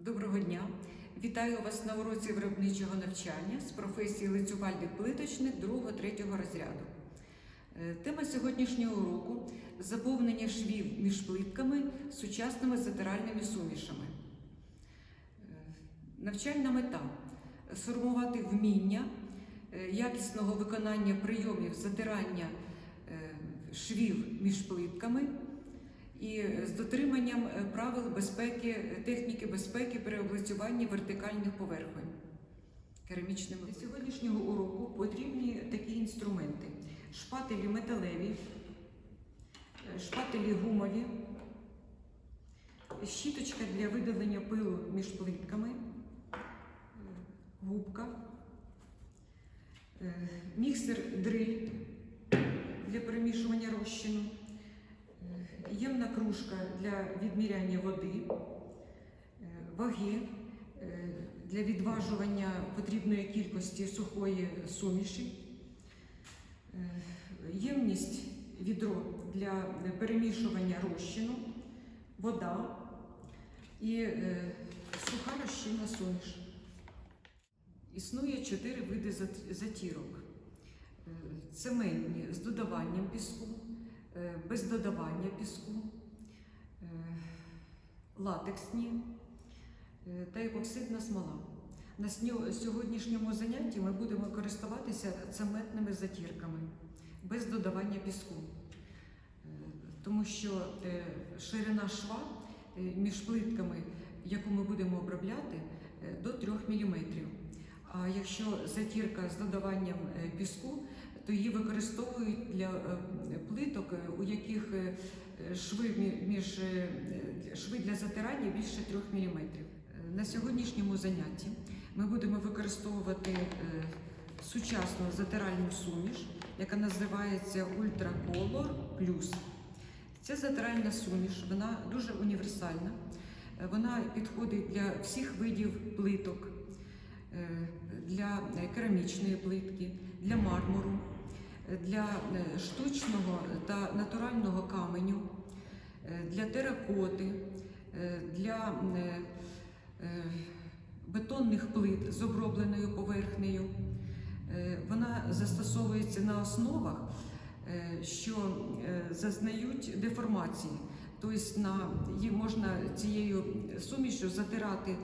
Доброго дня! Вітаю вас на уроці виробничого навчання з професії лицювальник плиточник 2-3 розряду. Е, Тема сьогоднішнього уроку заповнення швів між плитками сучасними затиральними сумішами. Е, Навчальна мета сформувати вміння е, якісного виконання прийомів затирання швів між плитками і з дотриманням е, правил безпеки, е, техніки безпеки при облицюванні вертикальних поверхонь керамічними. Для сьогоднішнього уроку потрібні такі інструменти: шпателі металеві, е, шпателі гумові, щіточка для видалення пилу між плитками, губка, міксер дриль для перемішування розчину. Ємна кружка для відміряння води, е, ваги е, для відважування потрібної кількості сухої суміші, е, ємність відро для перемішування розчину, вода і суха розчинна суміш. Існує чотири види затірок: цементні з додаванням піску, без додавання піску, е, латексні е, та епоксидна смола. На сьогоднішньому занятті ми будемо користуватися цементними затірками без додавання піску, Е, тому що е, ширина шва е, між плитками, яку ми будемо обробляти, е, до 3 мм. А якщо затірка з додаванням е, піску, то її використовують для е, плиток, е, у яких е, шви між шви для затирання більше 3 мм. На сьогоднішньому занятті ми будемо використовувати сучасну затиральну суміш, яка називається Ultra Color Plus. Ця затиральна суміш, вона дуже універсальна. Вона підходить для всіх видів плиток, для керамічної плитки, для мармуру, для е, штучного та натурального каменю, е, для теракоти, е, для бетонних плит з обробленою поверхнею. Вона застосовується на основах, що зазнають деформації. Тобто на, її можна цією сумішю затирати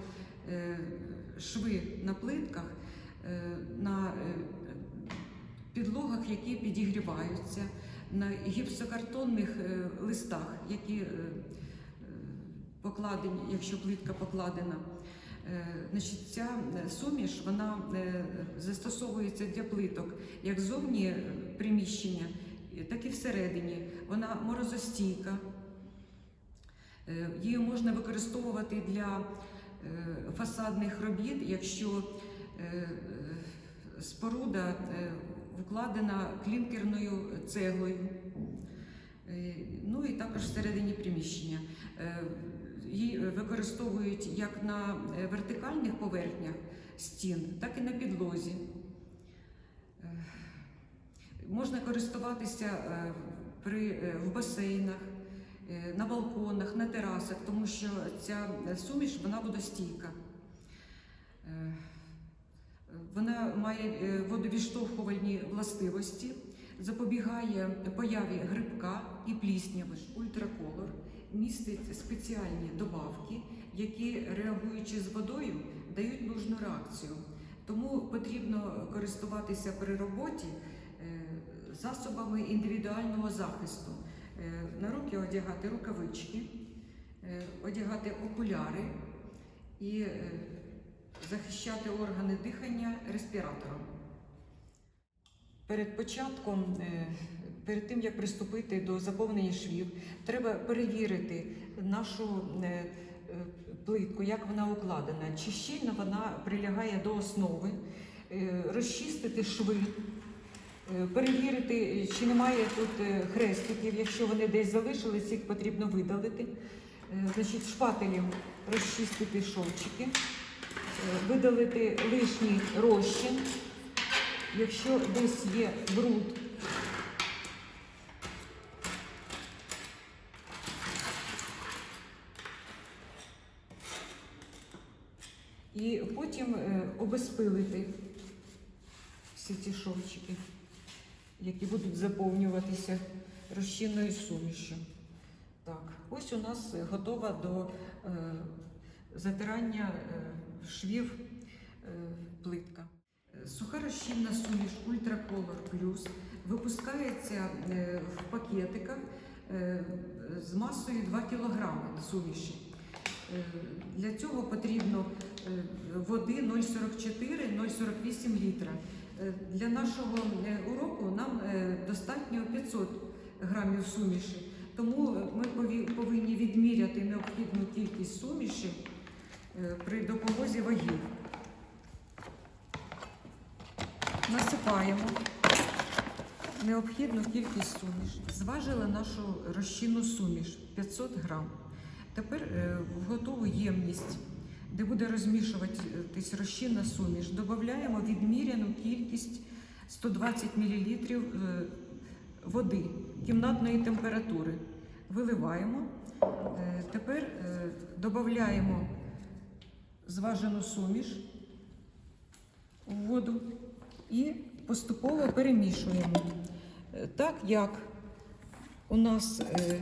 шви на плитках, на підлогах, які підігріваються, на гіпсокартонних е, листах, які е, е, покладені, якщо плитка покладена. Значить, ця суміш вона застосовується для плиток як зовні приміщення, так і всередині. Вона морозостійка. Її можна використовувати для фасадних робіт, якщо споруда вкладена клінкерною цеглою. Е, Ну і також всередині приміщення. Е, Її використовують як на е, вертикальних поверхнях стін, так і на підлозі. Можна користуватися при, в басейнах, на балконах, на терасах, тому що ця суміш вона водостійка. Вона має е, водовідштовхувальні властивості, запобігає появі грибка і плісняви. Ультраколор містить спеціальні добавки, які, реагуючи з водою, дають нужну реакцію. Тому потрібно користуватися при роботі е, засобами індивідуального захисту. Е, На руки одягати рукавички, одягати окуляри і захищати органи дихання респіратором. Перед початком, е, перед тим як приступити до заповнення швів, треба перевірити нашу е, е, плитку, як вона укладена, чи щільно вона прилягає до основи, розчистити шви, перевірити, чи немає тут хрестиків. Якщо вони десь залишились, їх потрібно видалити. Значить, шпателем розчистити шовчики, видалити лишній розчин. Якщо десь є бруд, І потім е, обезпилити всі ці шовчики, які будуть заповнюватися розчинною сумішю. Так, ось у нас готова до е, затирання е, швів е, плитка. Суха розчинна суміш Ультраколор Плюс випускається е, в пакетиках е, з масою 2 кг суміші. Для цього потрібно води 0,44-0,48 літра. Для нашого уроку нам достатньо 500 грамів суміші, тому ми повинні відміряти необхідну кількість суміші при допомозі вагів. Насипаємо необхідну кількість суміші. Зважили нашу розчинну суміш 500 грам. Тепер е, в готову ємність, де буде розмішуватись розчинна суміш, додаємо відміряну кількість 120 мл е, води кімнатної температури. Виливаємо. Е, Тепер додаємо зважену суміш у воду і поступово перемішуємо. Е, Так як у нас е,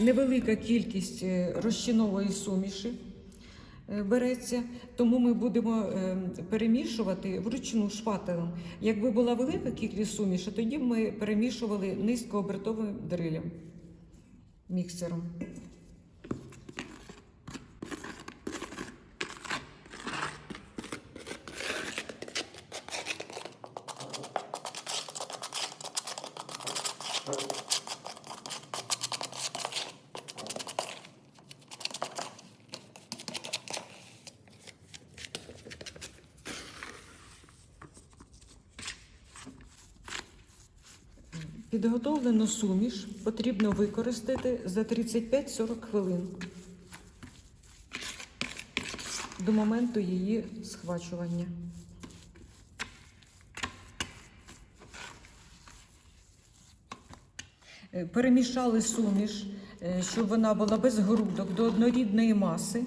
невелика кількість е, розчинової суміші береться, тому ми будемо перемішувати вручну шпателем. Якби була велика кількість суміші, тоді б ми перемішували низькообертовим дрилем, міксером. Підготовлену суміш потрібно використати за 35-40 хвилин до моменту її схвачування. Е, Перемішали суміш, е, щоб вона була без грудок до однорідної маси.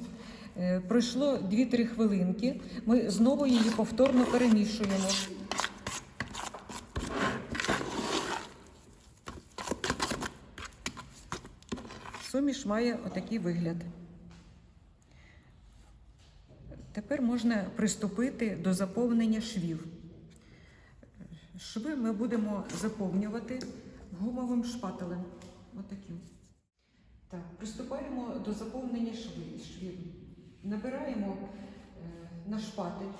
Е, Пройшло 2-3 хвилинки. Ми знову її повторно перемішуємо. Суміш має отакий вигляд. Тепер можна приступити до заповнення швів. Шви ми будемо заповнювати гумовим шпателем. Отаким. Так, приступаємо до заповнення швів. Набираємо е, на шпатель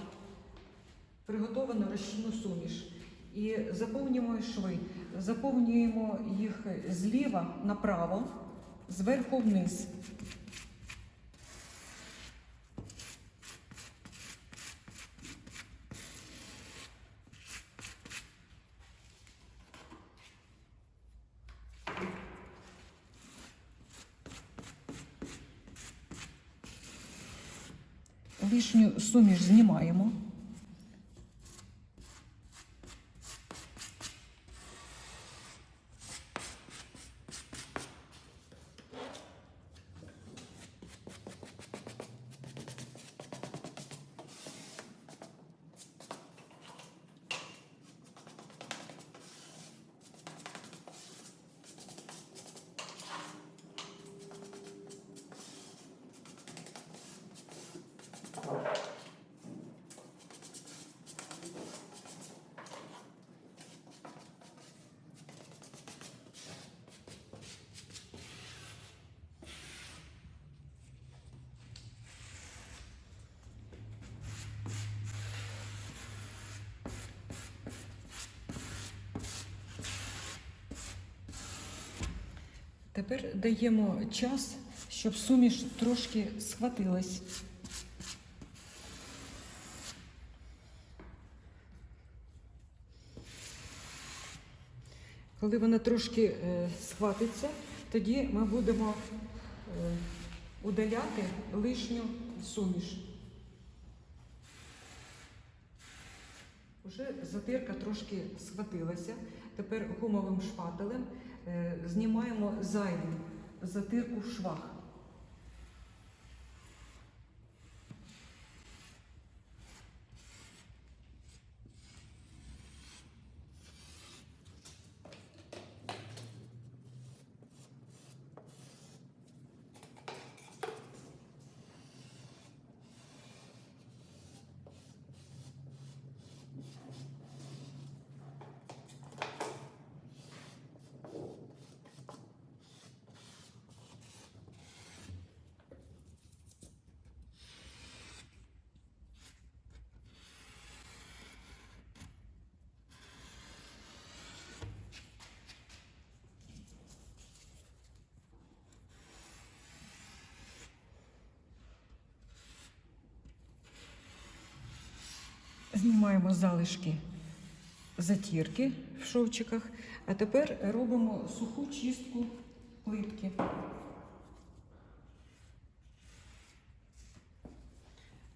приготовану розчинну суміш і заповнюємо шви. Заповнюємо їх зліва направо, зверху вниз. Лишню суміш знімаємо. Тепер даємо час, щоб суміш трошки схватилась. Коли вона трошки е, схватиться, тоді ми будемо е, удаляти лишню суміш. Уже затирка трошки схватилася. Тепер гумовим шпателем знімаємо зайву затирку в швах. Знімаємо залишки затірки в шовчиках, а тепер робимо суху чистку плитки.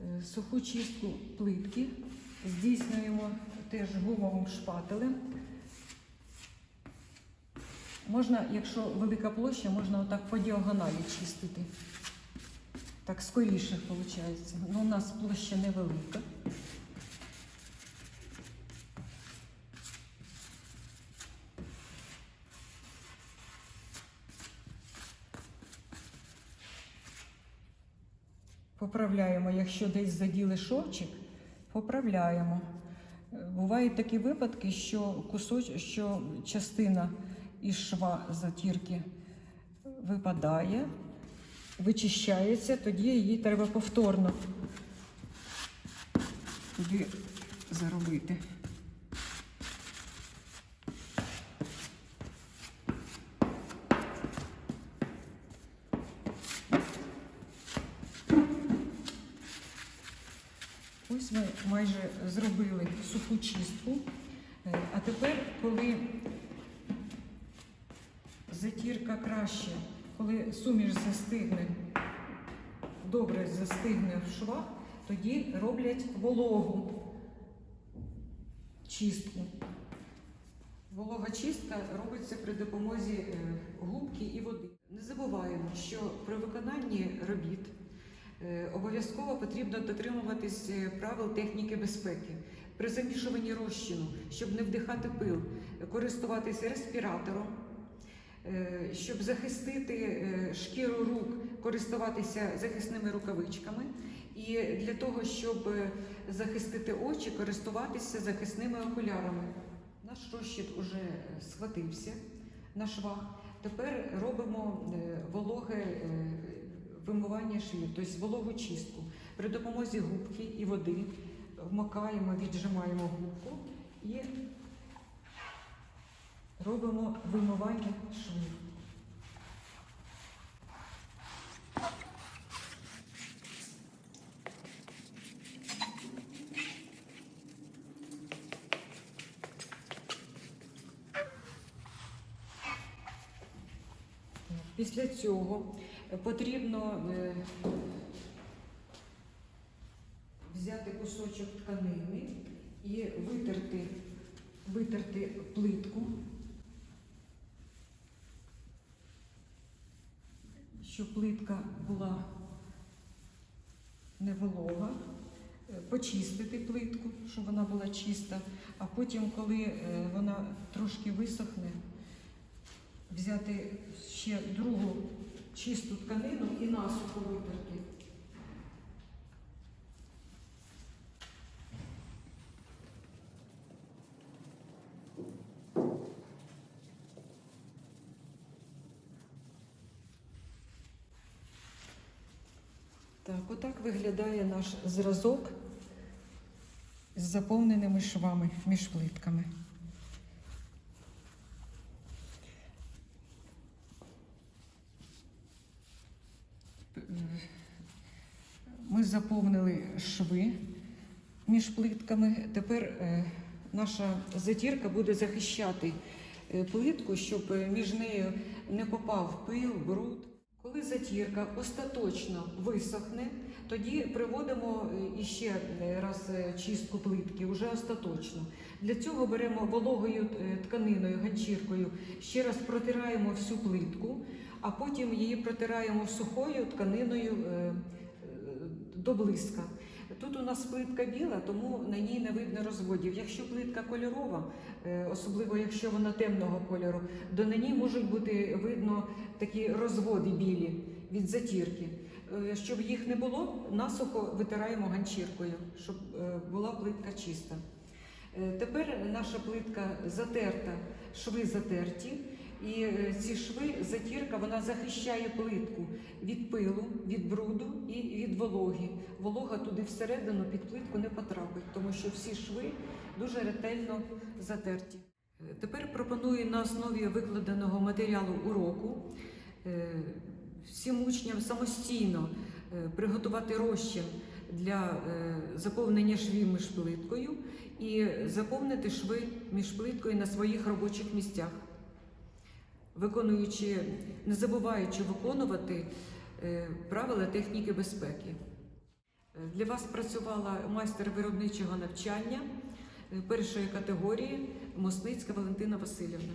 Е, Суху чистку плитки здійснюємо теж гумовим шпателем. Можна, якщо велика площа, можна отак по діагоналі чистити. Так скоріше виходить. Ну, у нас площа невелика. Поправляємо, якщо десь заділи шовчик, поправляємо. Бувають такі випадки, що кусоч, що частина із шва затірки випадає, вичищається, тоді її треба повторно туди заробити. Ось ми майже зробили суху чистку. Е, А тепер, коли затірка краще, коли суміш застигне, добре застигне в швах, тоді роблять вологу чистку. Волога чистка робиться при допомозі е, губки і води. Не забуваємо, що при виконанні робіт обов'язково потрібно дотримуватись е, правил техніки безпеки. При замішуванні розчину, щоб не вдихати пил, користуватися респіратором, е, щоб захистити е, шкіру рук, користуватися захисними рукавичками. І для того, щоб е, захистити очі, користуватися захисними окулярами. Наш розчід уже схватився на швах. Тепер робимо е, вологе е, вимивання швів, тобто вологу чистку. При допомозі губки і води вмикаємо, віджимаємо губку і робимо вимивання швів. Після цього потрібно е, взяти кусочок тканини і витерти, витерти плитку, щоб плитка була не волога, Е, почистити плитку, щоб вона була чиста, а потім, коли е, вона трошки висохне, взяти ще другу чисту тканину і насухо витерти. Так, отак виглядає наш зразок з заповненими швами між плитками. Ми заповнили шви між плитками. Тепер е, наша затірка буде захищати е, плитку, щоб е, між нею не попав пил, бруд. Коли затірка остаточно висохне, тоді приводимо іще раз чистку плитки, вже остаточно. Для цього беремо вологою тканиною, ганчіркою, ще раз протираємо всю плитку, а потім її протираємо сухою тканиною до блиска. Тут у нас плитка біла, тому на ній не видно розводів. Якщо плитка кольорова, е, особливо якщо вона темного кольору, то на ній можуть бути видно такі розводи білі від затірки. Е, Щоб їх не було, насухо витираємо ганчіркою, щоб е, була плитка чиста. Тепер наша плитка затерта, шви затерті. І е, ці шви, затірка, вона захищає плитку від пилу, від бруду і від вологи. Волога туди всередину під плитку не потрапить, тому що всі шви дуже ретельно затерті. Е, Тепер пропоную на основі викладеного матеріалу уроку е, всім учням самостійно приготувати розчин для заповнення швів між плиткою і заповнити шви між плиткою на своїх робочих місцях, виконуючи, не забуваючи виконувати е, правила техніки безпеки. Е, Для вас працювала майстер виробничого навчання е, першої категорії Мосницька Валентина Васильівна.